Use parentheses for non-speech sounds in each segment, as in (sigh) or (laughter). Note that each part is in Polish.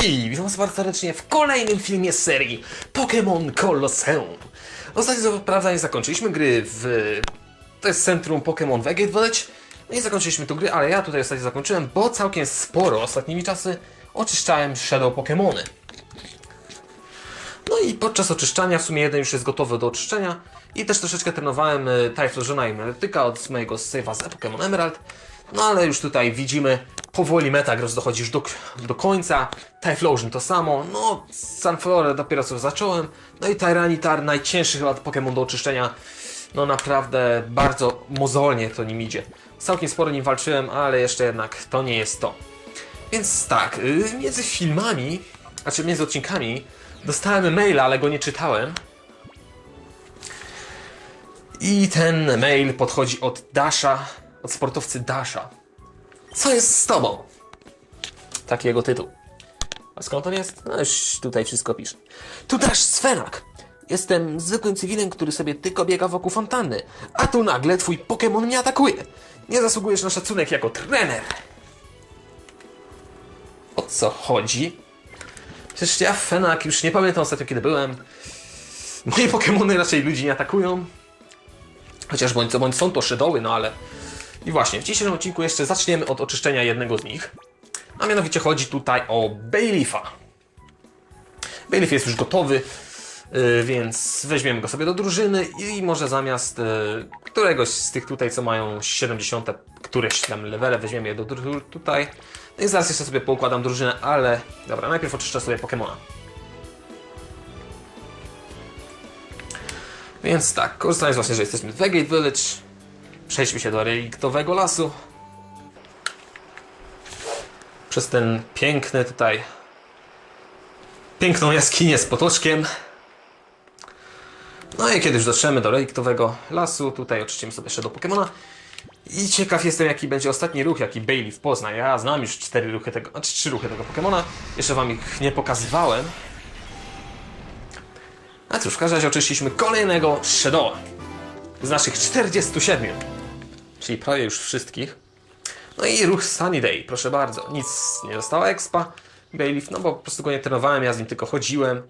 Hej, witam bardzo serdecznie w kolejnym filmie z serii Pokémon Colosseum. Ostatnio prawda nie zakończyliśmy gry w... To jest centrum Pokémon Vegate Village. No Nie zakończyliśmy tu gry, ale ja tutaj ostatnio zakończyłem, bo całkiem sporo ostatnimi czasy oczyszczałem Shadow Pokémony. No i podczas oczyszczania, w sumie jeden już jest gotowy do oczyszczenia i też troszeczkę trenowałem y, Typhlosiona i Meletyka od mojego save'a z Pokémon Emerald. No ale już tutaj widzimy, powoli Metagross dochodzi już do, do końca, Typhlosion to samo, no Sunflora dopiero co zacząłem, no i Tyranitar, najcięższy chyba Pokémon do oczyszczenia, no naprawdę bardzo mozolnie to nim idzie. Całkiem sporo nim walczyłem, ale jeszcze jednak to nie jest to. Więc tak, y, między filmami, znaczy między odcinkami, dostałem maila, ale go nie czytałem. I ten mail podchodzi od Dasha, od sportowcy Dasha. Co jest z tobą? Taki jego tytuł. A skąd on jest? No już tutaj wszystko pisze. Tu Dash Svenak. Jestem zwykłym cywilem, który sobie tylko biega wokół fontanny. A tu nagle twój Pokémon mnie atakuje. Nie zasługujesz na szacunek jako trener. O co chodzi? Przecież ja Fenak już nie pamiętam ostatnio kiedy byłem. Moje Pokémony raczej ludzi nie atakują. Chociaż bądź co bądź są to szedoły, no ale... I właśnie, w dzisiejszym odcinku jeszcze zaczniemy od oczyszczenia jednego z nich. A mianowicie chodzi tutaj o Bayleafa. Bayleaf jest już gotowy, yy, więc weźmiemy go sobie do drużyny i może zamiast yy, któregoś z tych tutaj, co mają 70 któreś tam levele, weźmiemy je do drużyny tutaj. No i zaraz jeszcze sobie poukładam drużynę, ale dobra, najpierw oczyszczę sobie Pokemona. Więc tak, korzystając właśnie, że jesteśmy w Vegate Village, przejdźmy się do reliktowego lasu. Przez ten piękny tutaj, piękną jaskinię z potoczkiem. No i kiedy już dotrzemy do reliktowego lasu, tutaj oczyścimy sobie jeszcze do Pokemona. I ciekaw jestem, jaki będzie ostatni ruch, jaki Bailey pozna. Ja znam już cztery ruchy tego, znaczy trzy ruchy tego Pokemona. Jeszcze wam ich nie pokazywałem. A cóż, w każdym razie oczyściliśmy kolejnego Shadowa. Z naszych 47. Czyli prawie już wszystkich. No i ruch Sunny Day, proszę bardzo. Nic nie dostała expa. Bayleaf, no bo po prostu go nie trenowałem, ja z nim tylko chodziłem.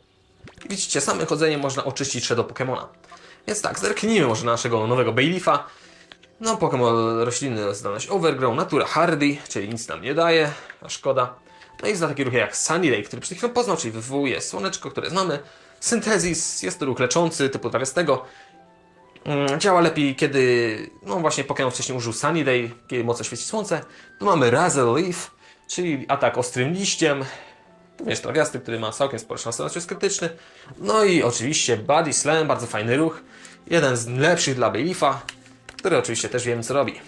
Widzicie, samym chodzeniem można oczyścić Shadow Pokemona. Więc tak, zerknijmy może na naszego nowego Bayleafa. No, Pokémon roślinny zdolność Overgrow, natura Hardy, czyli nic nam nie daje, a szkoda. No i zna takie ruchy jak Sunny Day, który przed chwilą poznał, czyli wywołuje słoneczko, które znamy. Syntezis, jest to ruch leczący typu trawiastego. Mm, Działa lepiej, kiedy, no właśnie Pokémon wcześniej użył Sunny Day, kiedy mocno świeci słońce. Tu mamy Razzle Leaf, czyli atak ostrym liściem. Również trawiasty, który ma całkiem spore szanse na cios krytyczny. No i oczywiście Body Slam, bardzo fajny ruch. Jeden z lepszych dla Bayleafa który oczywiście też wiem co robi.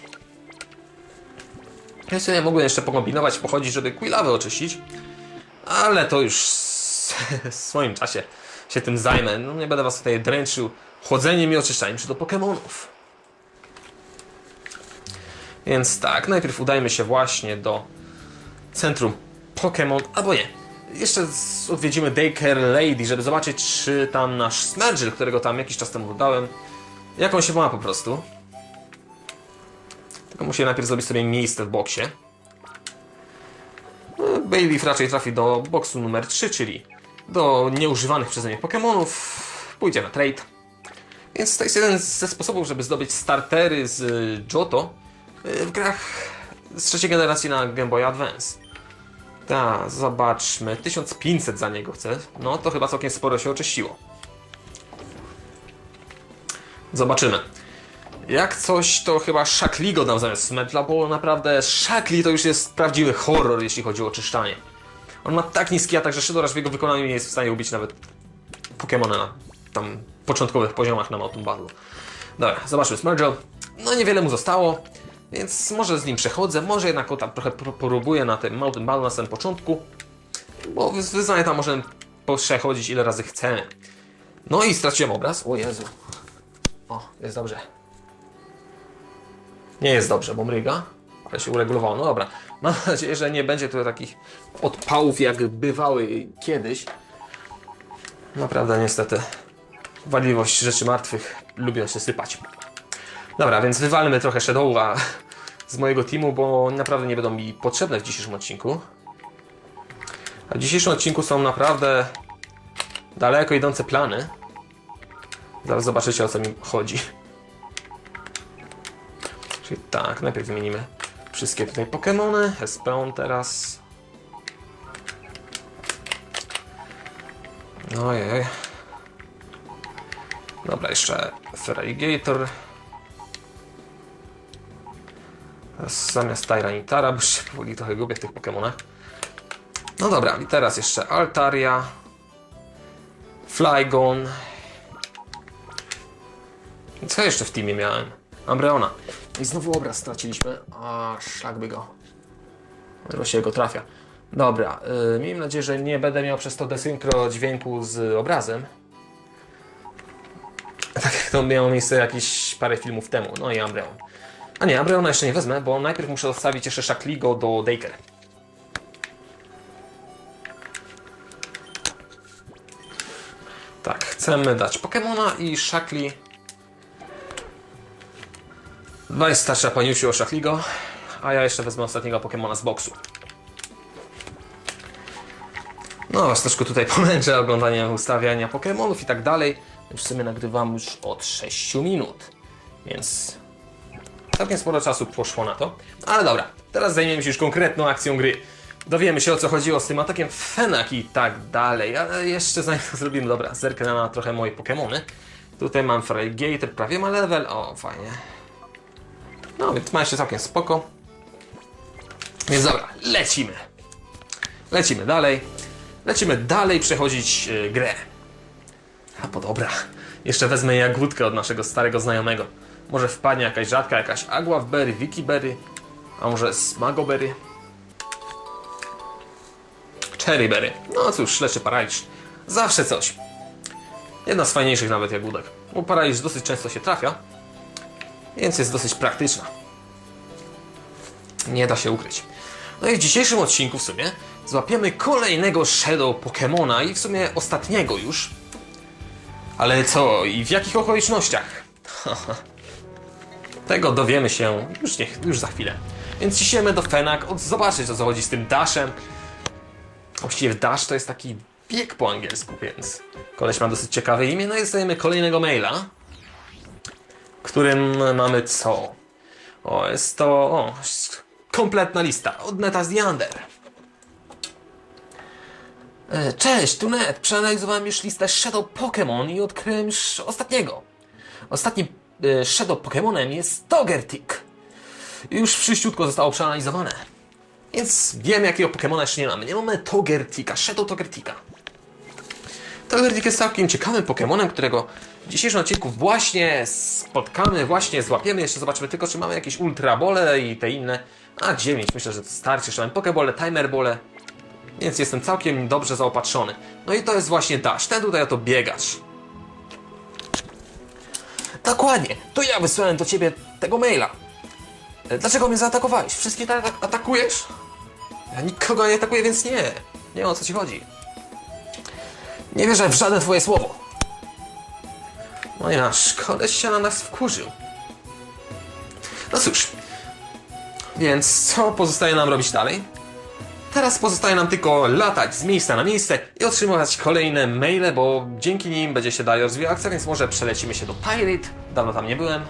Ja sobie mogłem jeszcze pokombinować, pochodzić, żeby Quillawę oczyścić, ale to już w (laughs) swoim czasie się tym zajmę. No nie będę was tutaj dręczył chodzeniem i oczyszczaniem się do Pokémonów. Więc tak, najpierw udajmy się właśnie do centrum Pokémon, albo nie. Jeszcze odwiedzimy Daycare Lady, żeby zobaczyć, czy tam nasz Smergel, którego tam jakiś czas temu dodałem, jak on się ma po prostu. Tylko muszę najpierw zrobić sobie miejsce w boksie. No, Bayleaf raczej trafi do boksu numer 3, czyli do nieużywanych przeze mnie Pokémonów. Pójdzie na trade. Więc to jest jeden ze sposobów, żeby zdobyć startery z y, Johto y, w grach z trzeciej generacji na Game Boy Advance. Tak, zobaczmy. 1500 za niego chcę. No to chyba całkiem sporo się oczyściło. Zobaczymy. Jak coś, to chyba Shakli go dam zamiast Smetla, bo naprawdę Shakli to już jest prawdziwy horror, jeśli chodzi o oczyszczanie. On ma tak niski atak, że Shidorash w jego wykonaniu nie jest w stanie ubić nawet Pokemona na tam początkowych poziomach na Mountain Battle. Dobra, zobaczmy Smergel. No niewiele mu zostało, więc może z nim przechodzę, może jednak go tam trochę próbuję na tym Mountain Battle na samym początku, bo wy- wyznaję tam możemy przechodzić ile razy chcemy. No i straciłem obraz. O Jezu. O, jest dobrze. Nie jest dobrze, bo mryga, ale się uregulowało. No dobra, mam (laughs) nadzieję, że nie będzie tu takich odpałów, jak bywały kiedyś. Naprawdę, niestety, wadliwość rzeczy martwych lubią się sypać. Dobra, więc wywalmy trochę Shadowa z mojego teamu, bo naprawdę nie będą mi potrzebne w dzisiejszym odcinku. A w dzisiejszym odcinku są naprawdę daleko idące plany. Zaraz zobaczycie o co mi chodzi. Czyli tak, najpierw wymienimy wszystkie tutaj Pokémony. Espeon teraz. Ojej. Dobra, jeszcze Feraligator. Zamiast Tyranitara, bo się powoli trochę gubię w tych Pokémonach. No dobra, i teraz jeszcze Altaria. Flygon. Co jeszcze w teamie miałem? Ambreona. I znowu obraz straciliśmy. A szlak by go. Chyba się go trafia. Dobra, yy, miejmy nadzieję, że nie będę miał przez to desynchro dźwięku z obrazem. To miało miejsce jakieś parę filmów temu. No i Ambreon. A nie, Ambreona jeszcze nie wezmę, bo najpierw muszę odstawić jeszcze Szakligo do Daker. Tak, chcemy dać Pokemona i Szakli. Dwa starszy paniusiu o Szakligo, a ja jeszcze wezmę ostatniego Pokemona z boksu. No, was troszkę tutaj (laughs) pomęczę oglądaniem ustawiania Pokemonów i tak dalej. Już w sumie nagrywam już od 6 minut, więc całkiem sporo czasu poszło na to. Ale dobra, teraz zajmiemy się już konkretną akcją gry. Dowiemy się o co chodziło z tym atakiem Fenak i tak dalej, ale jeszcze zanim to zrobimy, dobra, zerknę na trochę moje Pokemony. Tutaj mam Freygator, prawie ma level, o fajnie. No więc ma jeszcze całkiem spoko. Więc dobra, lecimy. Lecimy dalej. Lecimy dalej przechodzić yy, grę. A bo dobra, jeszcze wezmę jagódkę od naszego starego znajomego. Może wpadnie jakaś rzadka, jakaś Aguaberry, Wikiberry, a może Smagoberry. Cherryberry. No cóż, leczy paraliż. Zawsze coś. Jedna z fajniejszych nawet jagódek. Bo paraliż dosyć często się trafia, więc jest dosyć praktyczna. Nie da się ukryć. No i w dzisiejszym odcinku w sumie złapiemy kolejnego Shadow Pokemona i w sumie ostatniego już. Ale co i w jakich okolicznościach? (laughs) Tego dowiemy się już, nie, już za chwilę. Więc ciśniemy do Fenak, od zobaczyć o co chodzi z tym Dashem. Właściwie Dash to jest taki bieg po angielsku, więc koleś ma dosyć ciekawe imię. No i dostajemy kolejnego maila, którym mamy co? O, jest to o, kompletna lista od Neta z Yander. E, Cześć, tu Net. Przeanalizowałem już listę Shadow Pokémon i odkryłem już ostatniego. Ostatnim e, Shadow Pokémonem jest Togetic. Już wszyściutko zostało przeanalizowane. Więc wiem jakiego Pokémona jeszcze nie mamy. Nie mamy Togertika, Shadow Togertika. Togertik jest całkiem ciekawym Pokémonem, którego w dzisiejszym odcinku właśnie spotkamy, właśnie złapiemy. Jeszcze zobaczymy tylko, czy mamy jakieś Ultra Bole i te inne. A 9, myślę, że to starczy. Jeszcze mamy Pokebole, Timer Bole. Więc jestem całkiem dobrze zaopatrzony. No i to jest właśnie Dash. Ten tutaj oto biegacz. Dokładnie. To ja wysłałem do ciebie tego maila. E, Dlaczego mnie zaatakowałeś? Wszystkich tak atakujesz? Ja nikogo nie atakuję, więc nie. Nie wiem o co ci chodzi. Nie wierzę w żadne twoje słowo. No i nasz koleś się na nas wkurzył. No cóż. Więc co pozostaje nam robić dalej? Teraz pozostaje nam tylko latać z miejsca na miejsce i otrzymywać kolejne maile, bo dzięki nim będzie się dalej rozwijała akcja, więc może przelecimy się do Pirate. Dawno tam nie byłem.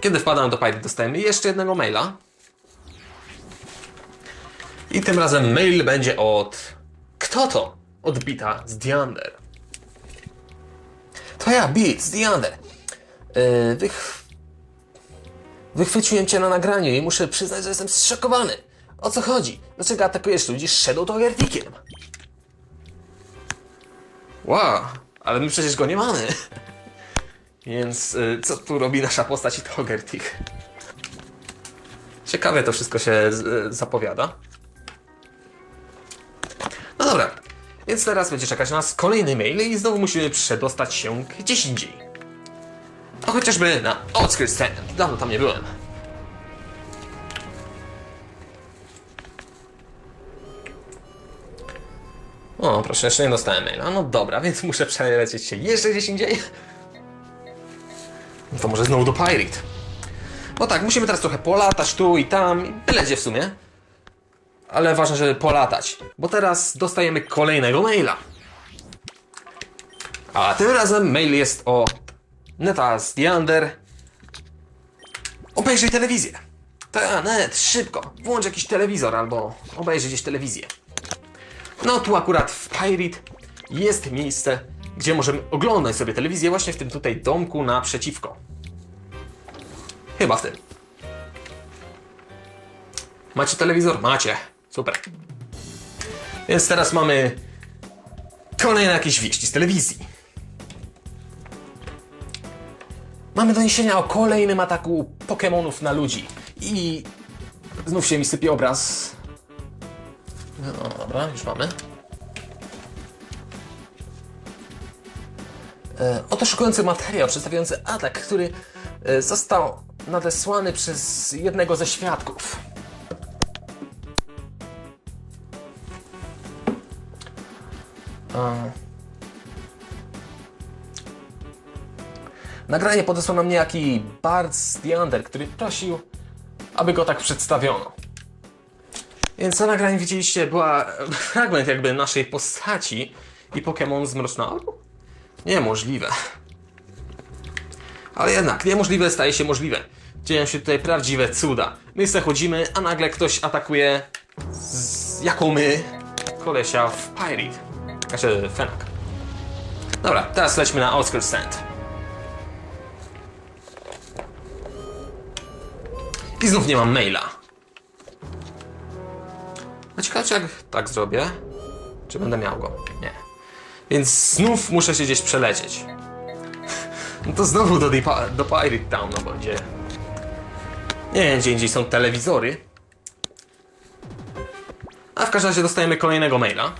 Kiedy wpadam do Pirate, dostajemy jeszcze jednego maila. I tym razem mail będzie od... Kto to? Od Bita z Diander. To ja, Beat z Diander. Yy, wych... Wychwyciłem cię na nagraniu i muszę przyznać, że jestem zszokowany. O co chodzi? Dlaczego atakujesz ludzi Shadow Togertikiem? Wow, ale my przecież go nie mamy. (laughs) Więc y, co tu robi nasza postać i Togertik? Ciekawe to wszystko się y, zapowiada. No dobra, więc teraz będzie czekać nas kolejny mail i znowu musimy przedostać się gdzieś indziej. A chociażby na Outskirts. Dawno tam nie byłem. O, proszę, jeszcze nie dostałem maila. No dobra, więc muszę przelecieć się jeszcze gdzieś indziej. No to może znowu do Pirate. No tak, musimy teraz trochę polatać tu i tam, i gdzie w sumie. Ale ważne, żeby polatać, bo teraz dostajemy kolejnego maila. A tym razem mail jest o Z Diander. Obejrzyj telewizję. Ta, net, szybko. Włącz jakiś telewizor albo obejrzyj gdzieś telewizję. No tu akurat w Pirate jest miejsce, gdzie możemy oglądać sobie telewizję właśnie w tym tutaj domku naprzeciwko. Chyba w tym. Macie telewizor? Macie. Super. Więc teraz mamy kolejne jakieś wieści z telewizji. Mamy doniesienia o kolejnym ataku Pokémonów na ludzi. I znów się mi sypie obraz. No dobra, już mamy. E, Oto szykujący materiał przedstawiający atak, który e, został nadesłany przez jednego ze świadków. A. Nagranie podesłał nam niejaki Bart Stiander, który prosił, aby go tak przedstawiono. Więc na nagraniu widzieliście, była (laughs) fragment jakby naszej postaci i Pokémon z Mrocznego? Niemożliwe. Ale jednak, niemożliwe staje się możliwe. Dzieją się tutaj prawdziwe cuda. My sobie chodzimy, a nagle ktoś atakuje z jaką my kolesia w Pirate. Znaczy, Fenak. Dobra, teraz lećmy na Outskirts Stand. I znów nie mam maila. A ciekawe, czy jak tak zrobię, czy będę miał go? Nie. Więc znów muszę się gdzieś przelecieć. No to znowu do, do Pirate Town, no bo gdzie... Nie wiem, gdzie indziej są telewizory. A w każdym razie dostajemy kolejnego maila.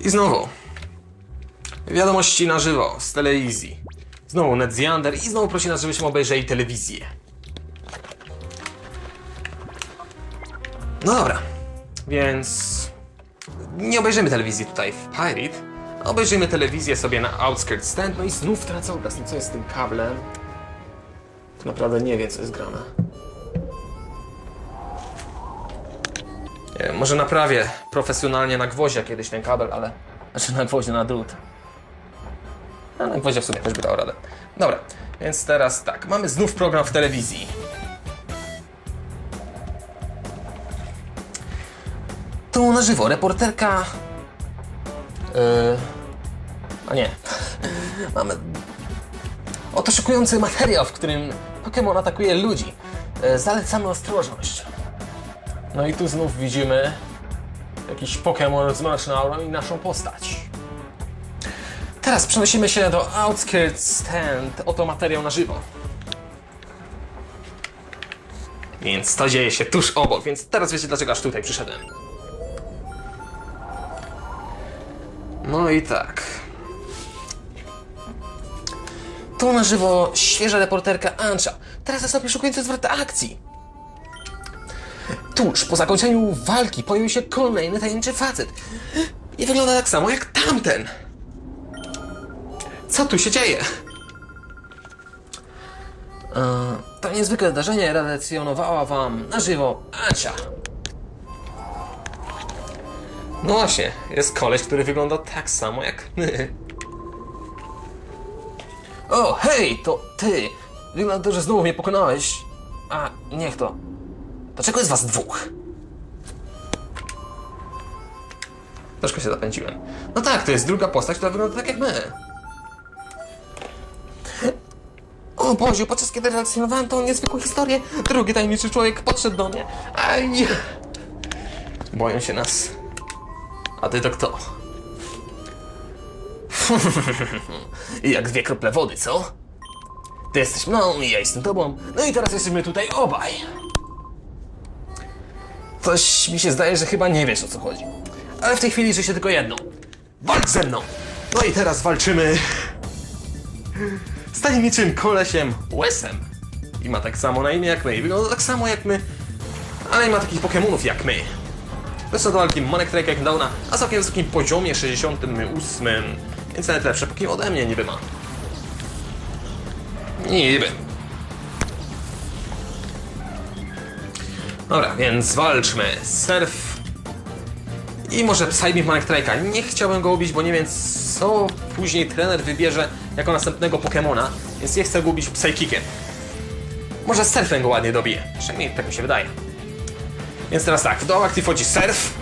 I znowu. Wiadomości na żywo z telewizji. Znowu Nedziander i znowu prosi nas, żebyśmy obejrzeli telewizję. No dobra, więc nie obejrzymy telewizji tutaj w Pirate, obejrzymy telewizję sobie na Outskirts Stand, no i znów tracę obraz. No co jest z tym kablem? Tak naprawdę nie wie, co jest grane. Nie wiem, może naprawię profesjonalnie na gwoździa kiedyś ten kabel, ale... Znaczy na gwoździa, na drut. A na gwoździa w sumie też by dał radę. Dobra, więc teraz tak, mamy znów program w telewizji. Tu na żywo reporterka. Yy... A nie. (laughs) Mamy. Oto szokujący materiał, w którym Pokémon atakuje ludzi. Yy, zalecamy ostrożność. No i tu znów widzimy jakiś Pokémon z mroczną aurą i naszą postać. Teraz przenosimy się do Outskirts Stand. Oto materiał na żywo. Więc to dzieje się tuż obok, więc teraz wiecie dlaczego aż tutaj przyszedłem. No i tak. Tu na żywo świeża reporterka Ancha. Teraz nastąpi szukujący zwrot akcji. Tuż po zakończeniu walki pojawił się kolejny tajemniczy facet. I wygląda tak samo jak tamten. Co tu się dzieje? E, To niezwykłe zdarzenie relacjonowała wam na żywo Ancia. No właśnie, jest koleś, który wygląda tak samo jak my. O, hej, to ty! Wygląda, że znowu mnie pokonałeś. A, niech to. Dlaczego jest was dwóch? Troszkę się zapędziłem. No tak, to jest druga postać, która wygląda tak jak my. O Boże, podczas kiedy relacjonowałem tą niezwykłą historię, drugi tajemniczy człowiek podszedł do mnie. Aj! Boją się nas. A ty to kto? (laughs) Jak dwie krople wody, co? Ty jesteś mną i ja jestem tobą. No i teraz jesteśmy tutaj obaj. Coś mi się zdaje, że chyba nie wiesz o co chodzi. Ale w tej chwili liczy się tylko jedno. Walcz ze mną! No i teraz walczymy z tajemniczym kolesiem Wesem. I ma tak samo na imię jak my. I wygląda tak samo jak my, ale nie ma takich Pokémonów jak my. Wysoko do walki Monek Trek jak Downa, a całkiem wysokim poziomie 68, więc nawet lepsze Pokémon ode mnie niby ma. Niby. Dobra, więc walczmy. Surf. I może Psybeam Manek Trike'a. Nie chciałbym go ubić, bo nie wiem co później trener wybierze jako następnego Pokemona, więc nie chcę go ubić Psychikiem. Może Surfem go ładnie dobije. Przynajmniej tak mi się wydaje. Więc teraz tak, w doł akcji wchodzi Surf.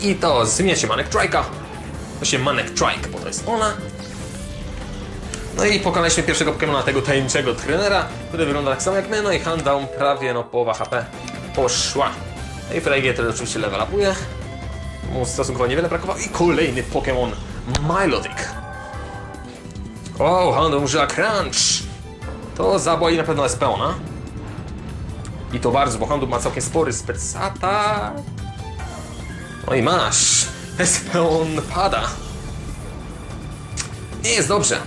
I to zmienia się Manek Trike'a. Się Manek Trike, bo to jest ona. No i pokonaliśmy pierwszego Pokemona tego tajemniczego trenera, który wygląda tak samo jak my, no i hand prawie no połowa HP poszła. No i Freygator oczywiście level upuje. Mu stosunkowo niewiele brakowało i kolejny Pokémon Milotic. O, down użyła Crunch. To zaboi na pewno jest pełna. I to bardzo, bo Houndoom ma całkiem spory specata. No i masz. Espeon pada. Nie jest dobrze.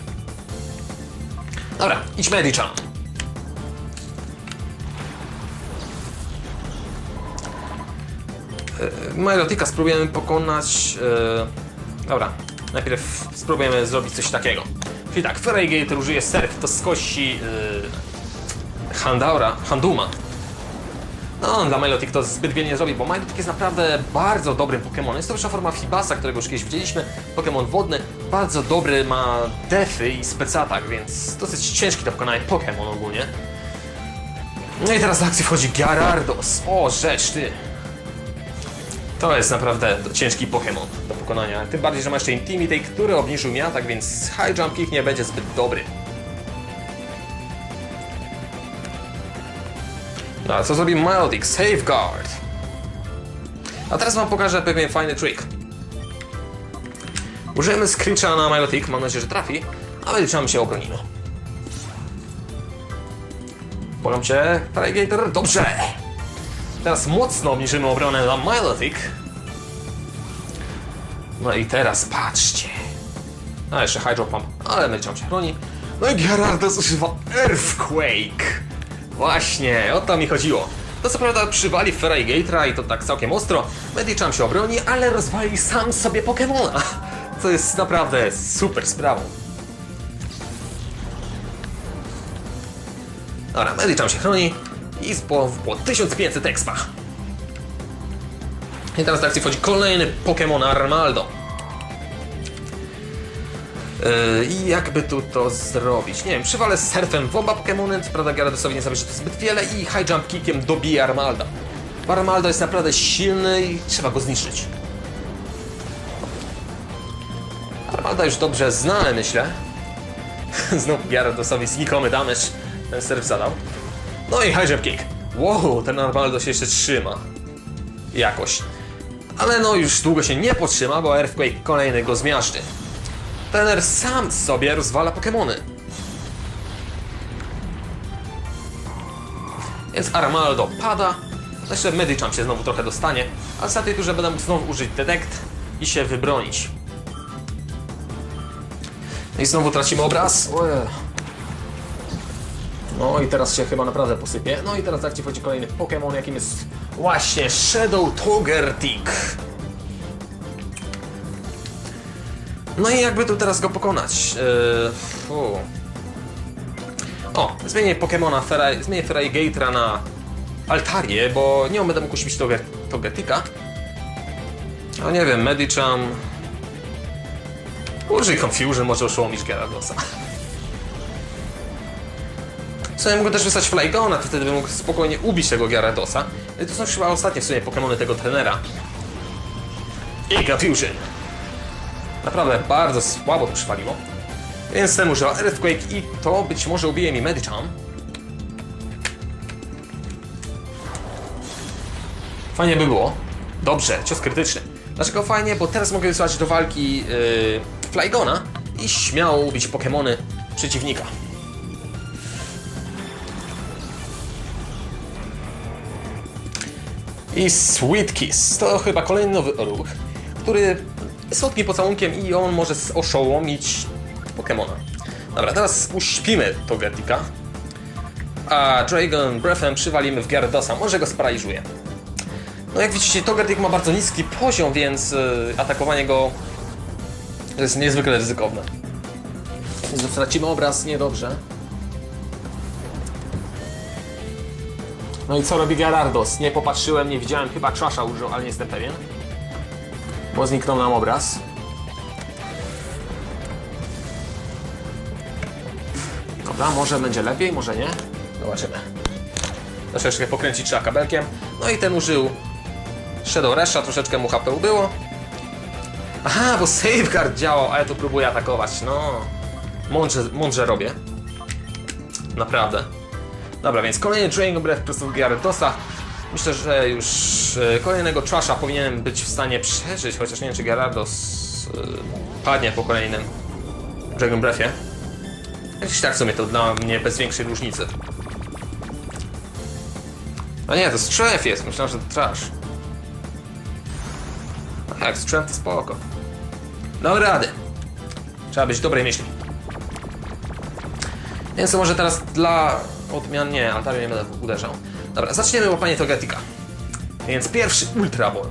Dobra, idź Medichan. Milotika spróbujemy pokonać. E, dobra, najpierw spróbujemy zrobić coś takiego. Czyli tak, Ferrigate użyje surf, to skosi e, Handaura, Handuma. No, dla Milotic to zbyt wiele nie zrobi, bo Milotic jest naprawdę bardzo dobrym Pokémonem. Jest to wyższa forma Fibasa, którego już kiedyś widzieliśmy. Pokémon wodny, bardzo dobry, ma defy i specatak, więc dosyć ciężki do pokonania Pokémon ogólnie. No i teraz do akcji wchodzi Gyarados. O, rzecz, ty. To jest naprawdę ciężki Pokémon do pokonania. Tym bardziej, że ma jeszcze Intimidate, który obniżył mi atak, więc High Jump Kick nie będzie zbyt dobry. No, a co zrobi Milotic? Safeguard. A teraz wam pokażę pewien fajny trick. Użyjemy Screecha na Milotic, mam nadzieję, że trafi, a wyliczamy się obronimy. Polam cię, Paragator, dobrze! Teraz mocno obniżymy obronę na Milotic. No i teraz patrzcie. A jeszcze Hydro Pump, ale Medicham się chroni. No i Gyarados używa Earthquake. Właśnie, o to mi chodziło. To co prawda przywali Ferrigatra i to tak całkiem ostro. Medicham się obroni, ale rozwali sam sobie Pokemona. To jest naprawdę super sprawą. Dobra, Medicham się chroni i po, po 1500 expa. I teraz w akcji wchodzi kolejny Pokémon Armaldo. Yy, I jakby tu to zrobić? Nie wiem, przywalę surfem w oba Pokémony, co prawda Gyaradosowi nie zabierze to zbyt wiele i High Jump Kickiem dobije Armalda. Armaldo jest naprawdę silny i trzeba go zniszczyć. Armalda już dobrze znany, myślę. (laughs) Znów Gyaradosowi znikomy damage ten surf zadał. No i High Kick. Wow, ten Armaldo się jeszcze trzyma. Jakoś. Ale no już długo się nie potrzyma, bo Earthquake kolejny go zmiażdży. Trener sam sobie rozwala Pokémony. Więc Armaldo pada. Jeszcze Medicham się znowu trochę dostanie. A w tej turze będę mógł znowu użyć Detect i się wybronić. No i znowu tracimy obraz. No i teraz się chyba naprawdę posypie. No i teraz tak ci wchodzi kolejny Pokémon, jakim jest właśnie Shadow Togetic. No i jakby tu teraz go pokonać? Yy. O, zmienię Pokemona, Ferra- zmienię Ferrigatra na Altarię, bo nie będę mógł uśpić Toge- Togetica. No nie wiem, Medicham... Użyj Confusion, może oszołomić Gyaradosa. W sumie mógł też wysłać Flygona, to wtedy bym mógł spokojnie ubić tego Gyaradosa. No to są chyba ostatnie w sumie Pokemony tego trenera. I Confusion. Naprawdę bardzo słabo przypaliło. Więc ten używa Earthquake i to być może ubije mi Medicham. Fajnie by było. Dobrze, cios krytyczny. Dlaczego fajnie? Bo teraz mogę wysłać do walki yy, Flygona i śmiało ubić Pokemony przeciwnika. I Sweet Kiss to chyba kolejny nowy ruch, który słodkim pocałunkiem i on może oszołomić Pokemona. Dobra, teraz uśpimy Togetica, a Dragon Breathem przywalimy w Gyaradosa, może go sparaliżuje. No jak widzicie, Togetic ma bardzo niski poziom, więc y, atakowanie go To jest niezwykle ryzykowne. Znów tracimy obraz, niedobrze. No i co robi Gerardos? Nie popatrzyłem, nie widziałem, chyba Crasha użył, ale nie jestem pewien. Bo zniknął nam obraz. Dobra, może będzie lepiej, może nie. Zobaczymy. Troszeczkę pokręcić trzeba kabelkiem. No i ten użył Shadow Resha, troszeczkę mu HP ubyło. Aha, bo safeguard działał, a ja tu próbuję atakować. No, mądrze, mądrze robię. Naprawdę. Dobra, więc kolejny Dragon Breath prosto w Gyaradosa. Myślę, że już e, kolejnego Trasha powinienem być w stanie przeżyć, chociaż nie wiem, czy Gyarados e, padnie po kolejnym Dragon Breathie. Jakiś tak w sumie to dla mnie bez większej różnicy. A nie, to Strength jest, myślałem, że to Trash. A tak, Strength to spoko. Dam rady. Trzeba być dobrej myśli. Więc może teraz dla odmian nie, Altariu nie będę uderzał. Dobra, zaczniemy łapanie Togetika. Więc pierwszy Ultra Ball.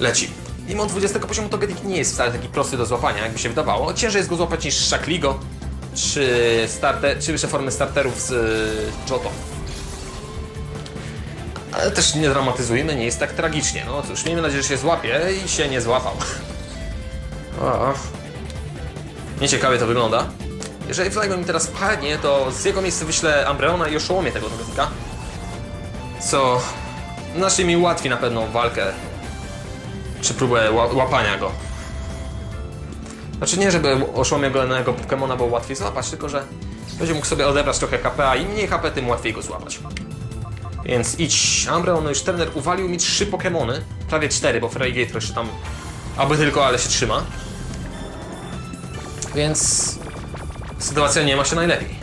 Leci. Mimo 20 poziomu Togetic nie jest wcale taki prosty do złapania, jakby się wydawało. Ciężej jest go złapać niż Shakligo, czy, starte, czy wyższe formy starterów z y, Johto. Ale też nie dramatyzujmy, nie jest tak tragicznie. No cóż, miejmy nadzieję, że się złapie i się nie złapał. (laughs) O. Nieciekawie to wygląda. Jeżeli Flygon mi teraz padnie, to z jego miejsca wyślę Ambreona i oszołomię tego Togetika. Co znacznie mi ułatwi na pewno walkę. Czy próbę ła- łapania go. Znaczy nie, żeby oszołomionego Pokemona było łatwiej złapać, tylko że będzie mógł sobie odebrać trochę HP, a im mniej HP, tym łatwiej go złapać. Więc idź, Ambreon, no już trener uwalił mi trzy Pokemony, prawie cztery, bo Feraligatr jeszcze tam aby tylko, ale się trzyma. Więc sytuacja nie ma się najlepiej.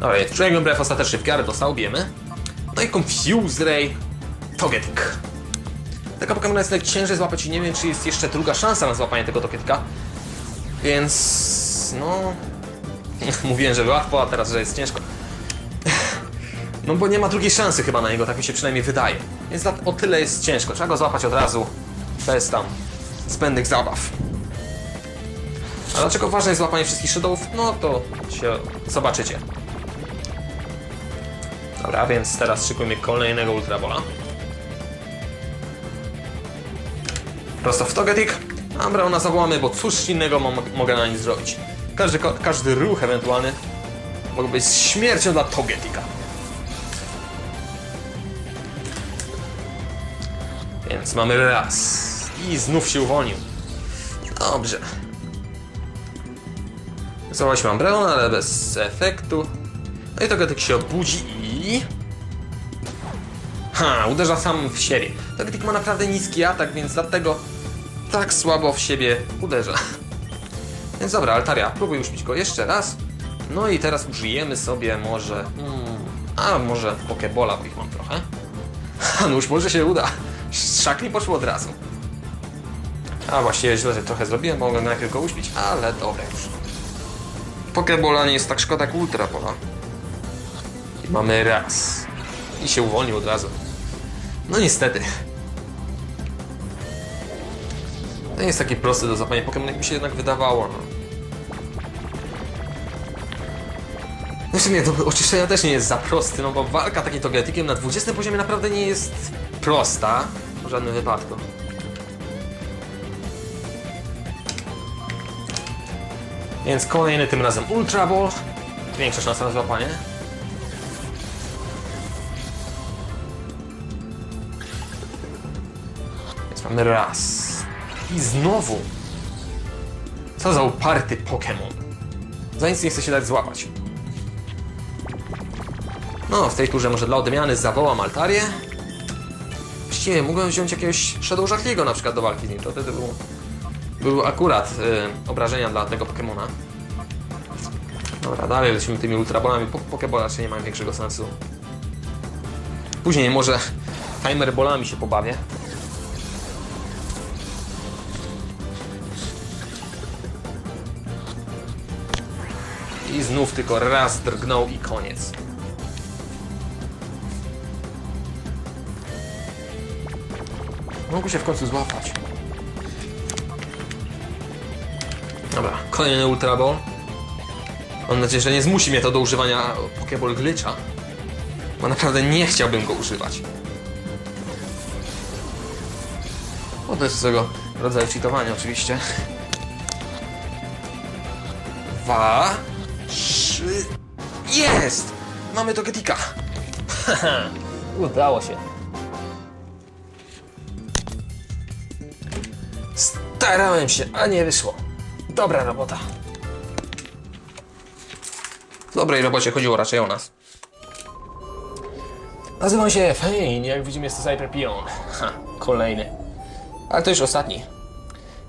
Dobra, jest Dragon Breath ostatecznie w garę dostał, bijemy. No i Confuse Ray Togetic. Taka Pokemona jest najciężej złapać i nie wiem, czy jest jeszcze druga szansa na złapanie tego Togetica. Więc... no... (laughs) Mówiłem, że łatwo, a teraz, że jest ciężko. (laughs) No bo nie ma drugiej szansy chyba na niego, tak mi się przynajmniej wydaje. Więc o tyle jest ciężko. Trzeba go złapać od razu, bez tam zbędnych zabaw. A dlaczego ważne jest złapanie wszystkich shadowów? No to się zobaczycie. Dobra, więc teraz szykujmy kolejnego Ultrabola. Prosto w Togetic. Ambreona zawołamy, bo cóż innego mo- mogę na nim zrobić. Każdy, każdy ruch ewentualny mógł być śmiercią dla Togetica. Więc mamy raz. I znów się uwolnił. Dobrze. Zawołaliśmy Ambreona, ale bez efektu. No i Togetic się obudzi i... Ha, uderza sam w siebie. Togetic ma naprawdę niski atak, więc dlatego tak słabo w siebie uderza. Więc dobra, Altaria, próbuj uśpić go jeszcze raz. No i teraz użyjemy sobie może... Hmm, a może Pokebola, bo ich mam trochę. A nuż, może się uda. Szakli poszło od razu. A właściwie źle trochę zrobiłem, mogłem najpierw go uśpić, ale dobra już. Pokebola nie jest tak szkoda jak Ultrabola. I mamy raz. I się uwolnił od razu. No niestety. To nie jest takie proste do zapania Pokémon, jak mi się jednak wydawało. No. No w sumie do oczyszczenia też nie jest za prosty, no bo walka takim Togetikiem na 20 poziomie naprawdę nie jest prosta. W żadnym wypadku. Więc kolejny tym razem Ultra Ball. Większa szansa na złapanie. Więc mamy raz. I znowu. Co za uparty Pokémon. Za nic nie chce się dać złapać. No, w tej turze może dla odmiany zawołam Altarię. Właściwie mógłbym wziąć jakiegoś Shadow Żachliego na przykład do walki z nim. To wtedy był, był akurat y, obrażenia dla tego Pokemona. Dobra, dalej lecimy tymi ultrabolami. Po Pokebola raczej nie mają większego sensu. Później może timer bolami się pobawię. I znów tylko raz drgnął i koniec. Mogę się w końcu złapać. Dobra, kolejny Ultra Ball. Mam nadzieję, że nie zmusi mnie to do używania Pokéball Glitcha. Bo naprawdę nie chciałbym go używać. Bo to jest swego rodzaju cheatowanie oczywiście. Dwa, trzy... Jest! Mamy to Getika. (laughs) Udało się. Starałem się, a nie wyszło. Dobra robota. W dobrej robocie chodziło raczej o nas. Nazywam się Fein, jak widzimy jest to Cyber Pion. Ha, kolejny. Ale to już ostatni.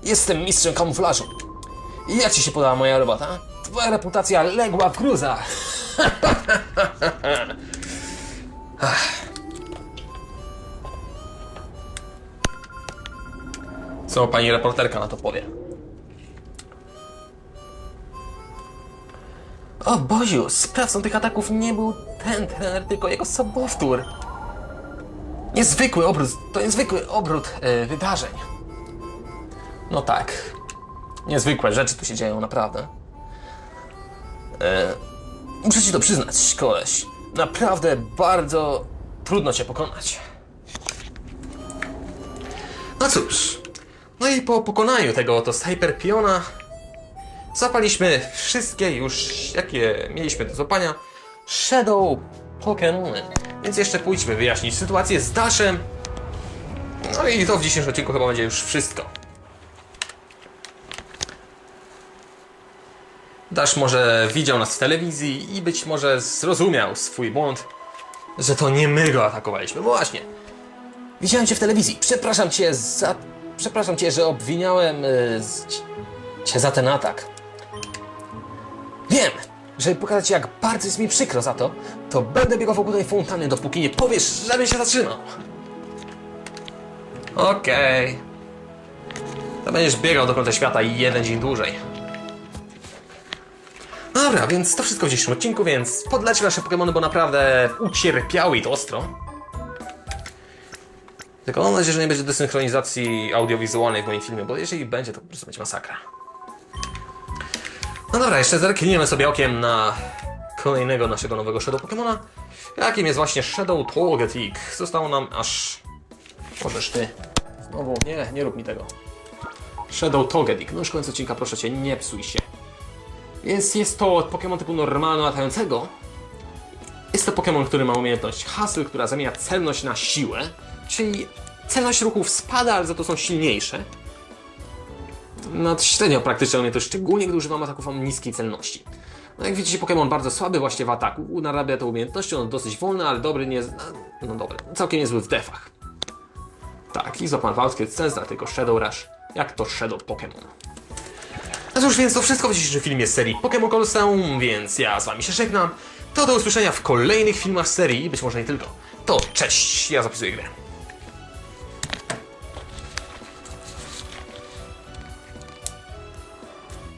Jestem mistrzem kamuflażu. I jak ci się podoba moja robota? Twoja reputacja legła w gruzach. Co pani reporterka na to powie? O Boziu, sprawcą tych ataków nie był ten trener, tylko jego sobowtór. Niezwykły obrót, to niezwykły obrót e, wydarzeń. No tak. Niezwykłe rzeczy tu się dzieją, naprawdę. E, muszę ci to przyznać, koleś. Naprawdę bardzo trudno cię pokonać. No cóż. No i po pokonaniu tego oto Cyberpiona zapaliśmy wszystkie już, jakie mieliśmy do złapania, Shadow Pokémony. Więc jeszcze pójdźmy wyjaśnić sytuację z Dashem. No i to w dzisiejszym odcinku chyba będzie już wszystko. Dash może widział nas w telewizji i być może zrozumiał swój błąd, że to nie my go atakowaliśmy. Właśnie, widziałem cię w telewizji. Przepraszam cię za... Przepraszam cię, że obwiniałem y, cię za ten atak. Żeby pokazać jak bardzo jest mi przykro za to, to będę biegał wokół tej fontanny, dopóki nie powiesz, żebym się zatrzymał. Okej. To będziesz biegał do końca świata i jeden dzień dłużej. Dobra, więc to wszystko w dzisiejszym odcinku, więc podlecie nasze Pokémony, bo naprawdę ucierpiały i to ostro. Tylko mam nadzieję, że nie będzie desynchronizacji audiowizualnej w moim filmie, bo jeżeli będzie, to po prostu będzie masakra. No dobra, jeszcze zerkniemy sobie okiem na kolejnego naszego nowego Shadow Pokemona, jakim jest właśnie Shadow Togetic. Zostało nam aż... Możesz ty. Znowu, nie, nie rób mi tego. Shadow Togetic. No już koniec odcinka, proszę cię, nie psuj się. Więc jest to Pokémon typu normalno latającego. Jest to Pokémon, który ma umiejętność Hustle, która zamienia celność na siłę, czyli celność ruchów spada, ale za to są silniejsze. Nad średnio praktyczne umiejętność, szczególnie gdy używam ataków o niskiej celności. No jak widzicie, Pokémon bardzo słaby właśnie w ataku, narabia tę umiejętność, on dosyć wolny, ale dobry, nie... no dobry, całkiem niezły w defach. Tak, i złapam walkę sens, dlatego Shadow Rush, jak to Shadow Pokémon. No cóż, więc to wszystko w dzisiejszym filmie z serii Pokémon Colosseum, więc ja z wami się żegnam. To do usłyszenia w kolejnych filmach serii i być może nie tylko. To cześć, ja zapisuję grę.